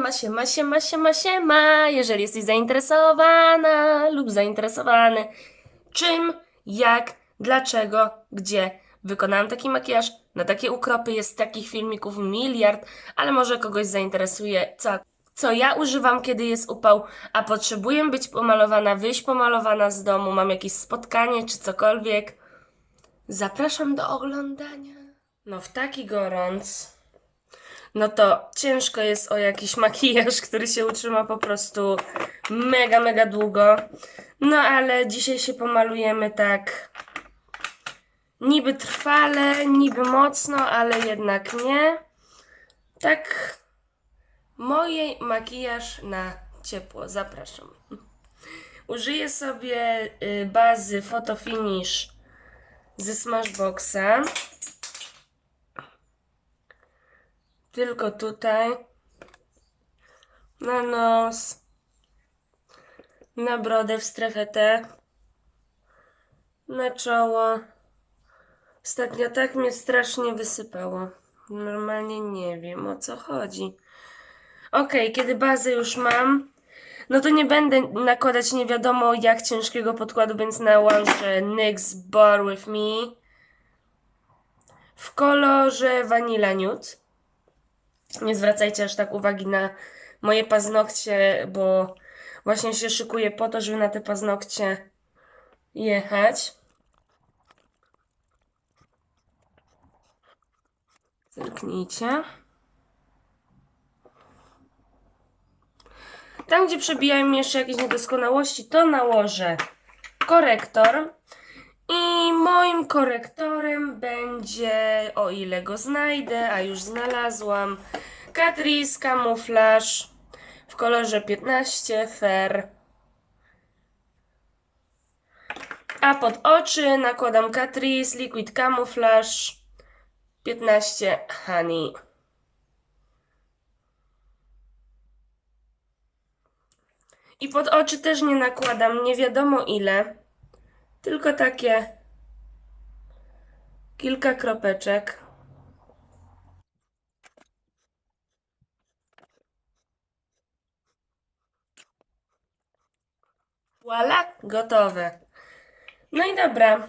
Siema, siema, siema, siema, siema. Jeżeli jesteś zainteresowana lub zainteresowany czym, jak, dlaczego, gdzie wykonałam taki makijaż, na takie ukropy jest takich filmików miliard, ale może kogoś zainteresuje, co, co ja używam, kiedy jest upał, a potrzebuję być pomalowana, wyjść pomalowana z domu, mam jakieś spotkanie czy cokolwiek. Zapraszam do oglądania. No w taki gorąc no to ciężko jest o jakiś makijaż, który się utrzyma po prostu mega, mega długo. No ale dzisiaj się pomalujemy tak niby trwale, niby mocno, ale jednak nie. Tak mojej makijaż na ciepło. Zapraszam. Użyję sobie y, bazy Photo Finish ze Smashboxa. Tylko tutaj. Na nos. Na brodę w strefę T. Na czoło. Ostatnio tak mnie strasznie wysypało. Normalnie nie wiem o co chodzi. Ok, kiedy bazę już mam, no to nie będę nakładać nie wiadomo jak ciężkiego podkładu, więc nałożę NYX Bar With Me w kolorze Vanilla Nude. Nie zwracajcie aż tak uwagi na moje paznokcie, bo właśnie się szykuję po to, żeby na te paznokcie jechać. Zerknijcie. Tam, gdzie przebijają jeszcze jakieś niedoskonałości, to nałożę korektor. I moim korektorem będzie, o ile go znajdę, a już znalazłam, Catrice Camouflage w kolorze 15 Fair. A pod oczy nakładam Catrice Liquid Camouflage 15 Honey. I pod oczy też nie nakładam nie wiadomo ile, tylko takie kilka kropeczek. Voila, gotowe. No i dobra,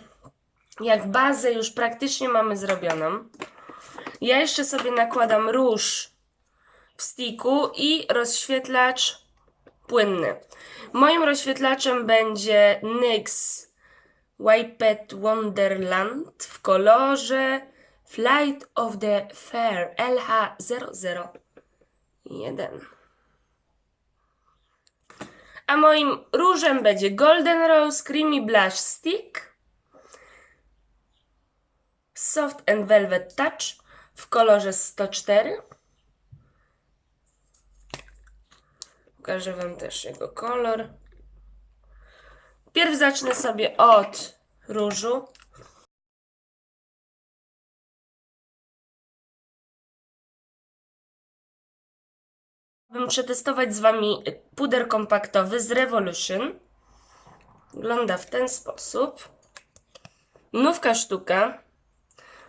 jak bazę już praktycznie mamy zrobioną, ja jeszcze sobie nakładam róż w stiku i rozświetlacz płynny. Moim rozświetlaczem będzie NYX Wiped Wonderland w kolorze Flight of the Fair LH001. A moim różem będzie Golden Rose Creamy Blush Stick Soft and Velvet Touch w kolorze 104. Pokażę Wam też jego kolor. Pierw zacznę sobie od różu. Bym przetestować z Wami puder kompaktowy z Revolution. Wygląda w ten sposób. Nówka sztuka.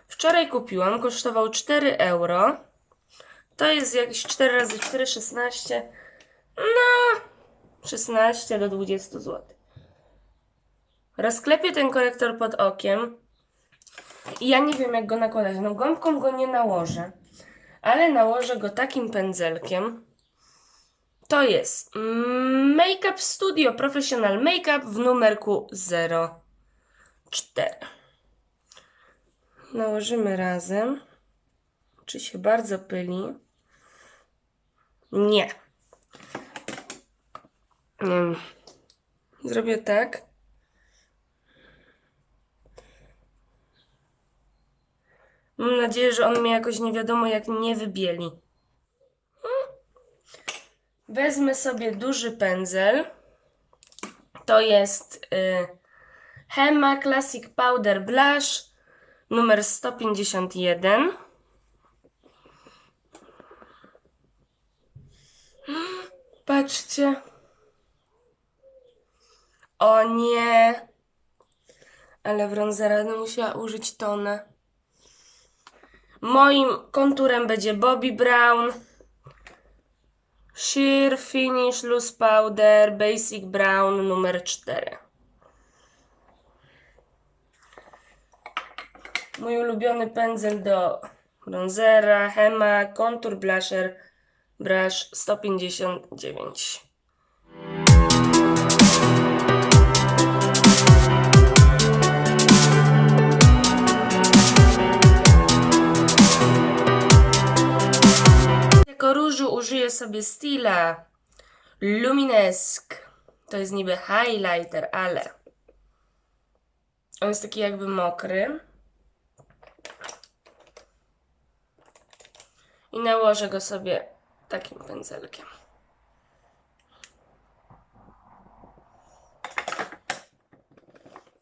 Wczoraj kupiłam, kosztował 4 euro. To jest jakieś 4 razy 4, 16. No, 16 do 20 zł. Rozklepię ten korektor pod okiem. I ja nie wiem, jak go nakładać. No, gąbką go nie nałożę, ale nałożę go takim pędzelkiem. To jest Makeup Studio Professional Makeup w numerku 04. Nałożymy razem. Czy się bardzo pyli? Nie. Zrobię tak. Mam nadzieję, że on mnie jakoś nie wiadomo jak nie wybieli. Wezmę sobie duży pędzel. To jest y, Hema Classic Powder Blush numer 151. Patrzcie. O nie. Ale brązera będę musiała użyć tonę. Moim konturem będzie Bobbi Brown. Sheer Finish Loose Powder Basic Brown numer 4. Mój ulubiony pędzel do bronzera, Hema, Contour Blusher, Brush 159. użyję sobie Stila Luminesque. To jest niby highlighter, ale on jest taki jakby mokry. I nałożę go sobie takim pędzelkiem.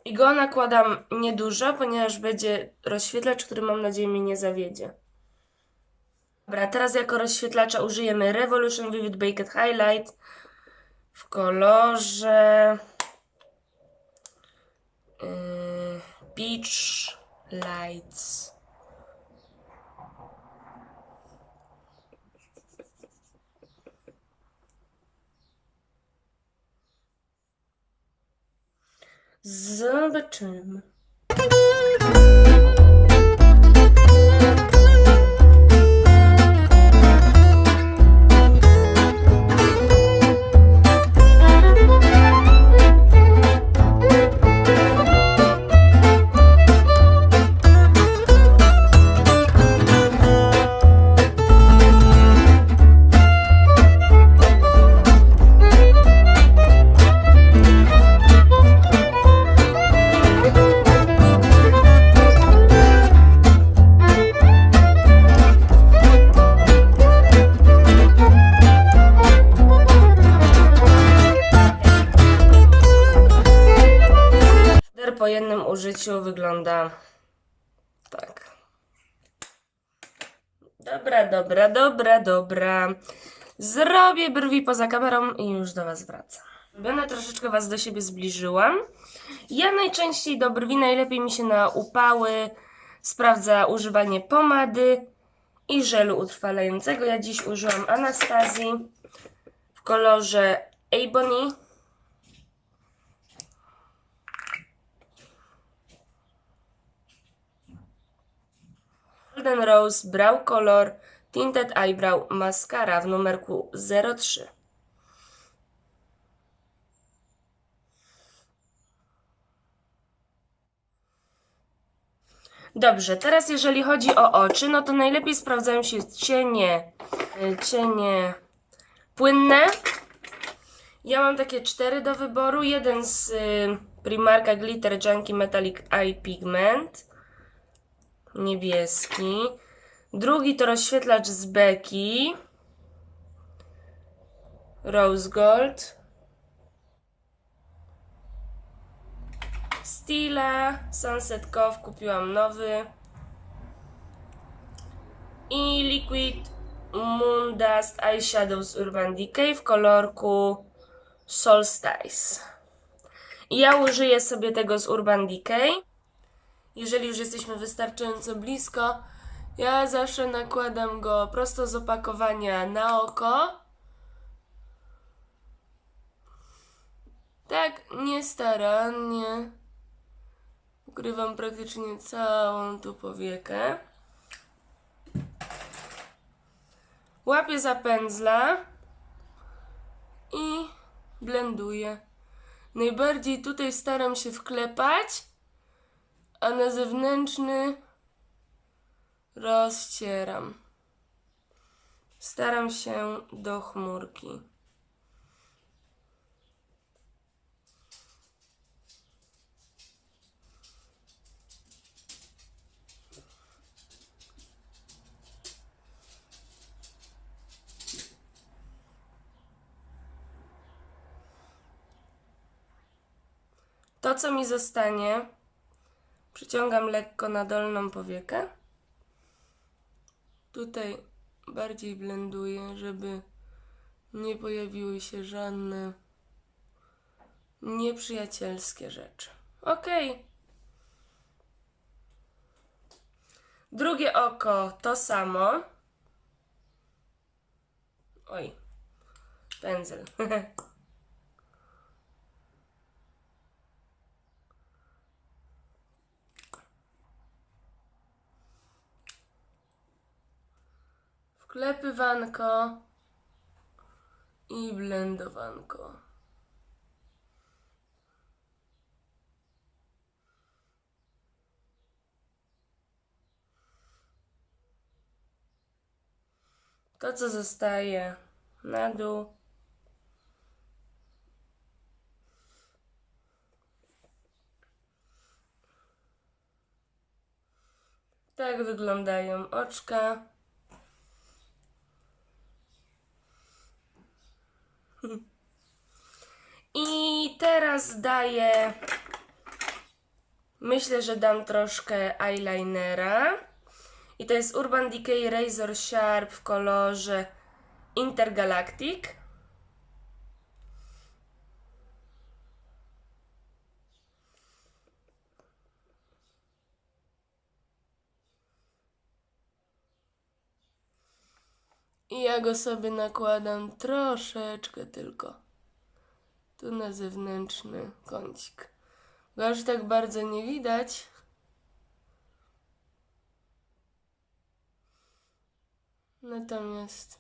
I go nakładam niedużo, ponieważ będzie rozświetlacz, który mam nadzieję mnie nie zawiedzie. Dobra, teraz jako rozświetlacza użyjemy Revolution Vivid Baked Highlight w kolorze yy, Peach Lights. Zobaczymy. Dobra, dobra, dobra, dobra. Zrobię brwi poza kamerą i już do Was wracam. Będę troszeczkę Was do siebie zbliżyłam. Ja najczęściej do brwi najlepiej mi się na upały sprawdza używanie pomady i żelu utrwalającego. Ja dziś użyłam Anastazji w kolorze Ebony. Golden Rose Brow Color Tinted Eyebrow Mascara w numerku 03. Dobrze, teraz jeżeli chodzi o oczy, no to najlepiej sprawdzają się cienie, y, cienie płynne. Ja mam takie cztery do wyboru. Jeden z y, Primarka Glitter Junkie Metallic Eye Pigment niebieski. Drugi to rozświetlacz z Becky. Rose Gold. Stila Sunset Cove kupiłam nowy. I Liquid Moon Dust Eyeshadow z Urban Decay w kolorku Solstice. Ja użyję sobie tego z Urban Decay jeżeli już jesteśmy wystarczająco blisko, ja zawsze nakładam go prosto z opakowania na oko. Tak niestarannie. Ukrywam praktycznie całą tu powiekę. Łapię za pędzla i blenduję. Najbardziej tutaj staram się wklepać, a na zewnętrzny rozcieram. Staram się do chmurki. To, co mi zostanie, Przyciągam lekko na dolną powiekę. Tutaj bardziej blenduję, żeby nie pojawiły się żadne nieprzyjacielskie rzeczy. Ok. Drugie oko to samo. Oj, pędzel. Wklepywanko i blendowanko. To, co zostaje na dół. Tak wyglądają oczka. I teraz daję. Myślę, że dam troszkę eyelinera. I to jest Urban Decay Razor Sharp w kolorze Intergalactic. I ja go sobie nakładam troszeczkę tylko. Tu na zewnętrzny kącik. Go aż tak bardzo nie widać. Natomiast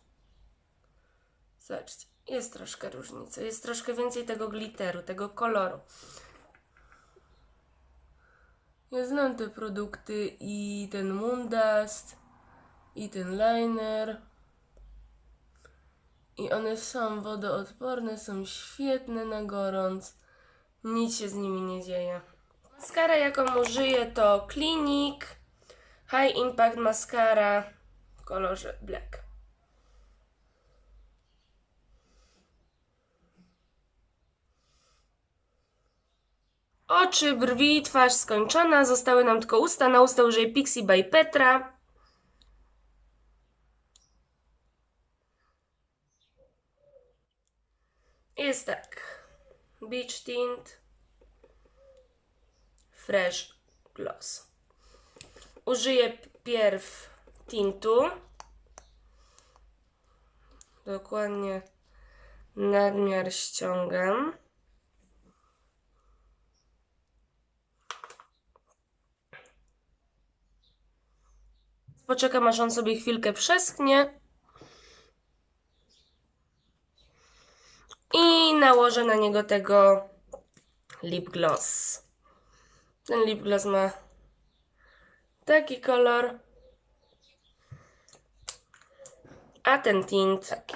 zobaczcie, jest troszkę różnica. Jest troszkę więcej tego glitteru, tego koloru. Ja znam te produkty i ten Moondust, i ten liner. I one są wodoodporne, są świetne na gorąc. Nic się z nimi nie dzieje. Maskara, jaką użyję, to Clinique High Impact Mascara w kolorze black. Oczy, brwi, twarz skończona. Zostały nam tylko usta. Na usta użyję Pixie by Petra. Jest tak. Beach Tint. Fresh Gloss. Użyję pierw tintu. Dokładnie nadmiar ściągam. Poczekam aż on sobie chwilkę przeschnie. I nałożę na niego tego lip gloss. Ten lip gloss ma taki kolor. A ten tint taki.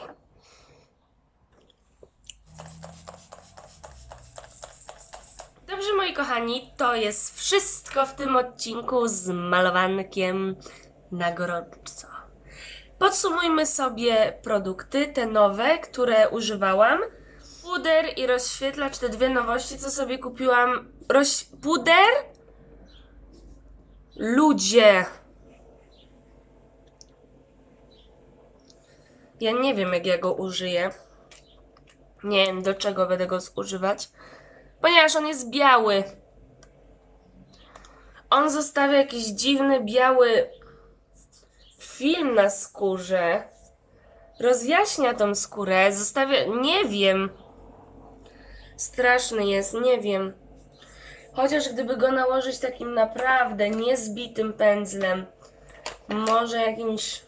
Dobrze, moi kochani, to jest wszystko w tym odcinku z malowankiem na gorąco. Podsumujmy sobie produkty, te nowe, które używałam. Puder i rozświetlacz, te dwie nowości, co sobie kupiłam. Roś... Puder? Ludzie! Ja nie wiem, jak ja go użyję. Nie wiem, do czego będę go zużywać. Ponieważ on jest biały. On zostawia jakiś dziwny, biały film na skórze. Rozjaśnia tą skórę. Zostawia... Nie wiem. Straszny jest, nie wiem. Chociaż gdyby go nałożyć takim naprawdę niezbitym pędzlem, może jakimś.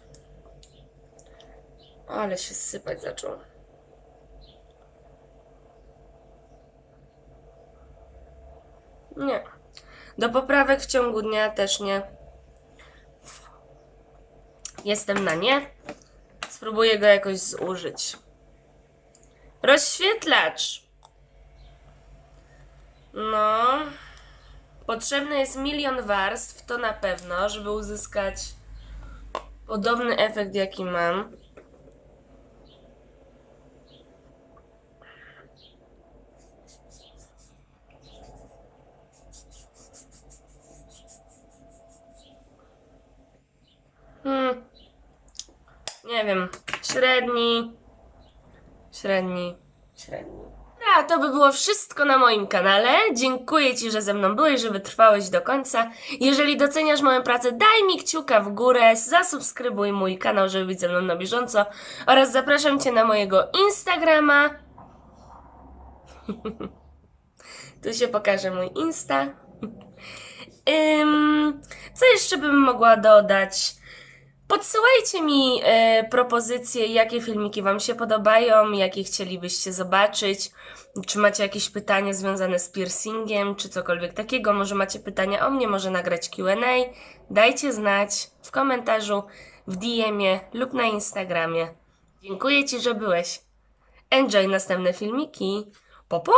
Ale się sypać zaczął. Nie. Do poprawek w ciągu dnia też nie. Jestem na nie. Spróbuję go jakoś zużyć. Rozświetlacz. No. Potrzebny jest milion warstw, to na pewno, żeby uzyskać podobny efekt, jaki mam. Hmm. Nie wiem. Średni. Średni. Średni. A to by było wszystko na moim kanale. Dziękuję Ci, że ze mną byłeś, że wytrwałeś do końca. Jeżeli doceniasz moją pracę, daj mi kciuka w górę, zasubskrybuj mój kanał, żeby być ze mną na bieżąco oraz zapraszam Cię na mojego Instagrama. tu się pokaże mój Insta. Co jeszcze bym mogła dodać? Podsyłajcie mi e, propozycje, jakie filmiki Wam się podobają, jakie chcielibyście zobaczyć. Czy macie jakieś pytania związane z piercingiem, czy cokolwiek takiego? Może macie pytania o mnie, może nagrać QA? Dajcie znać w komentarzu, w DM-ie lub na Instagramie. Dziękuję Ci, że byłeś. Enjoy następne filmiki. Po, po!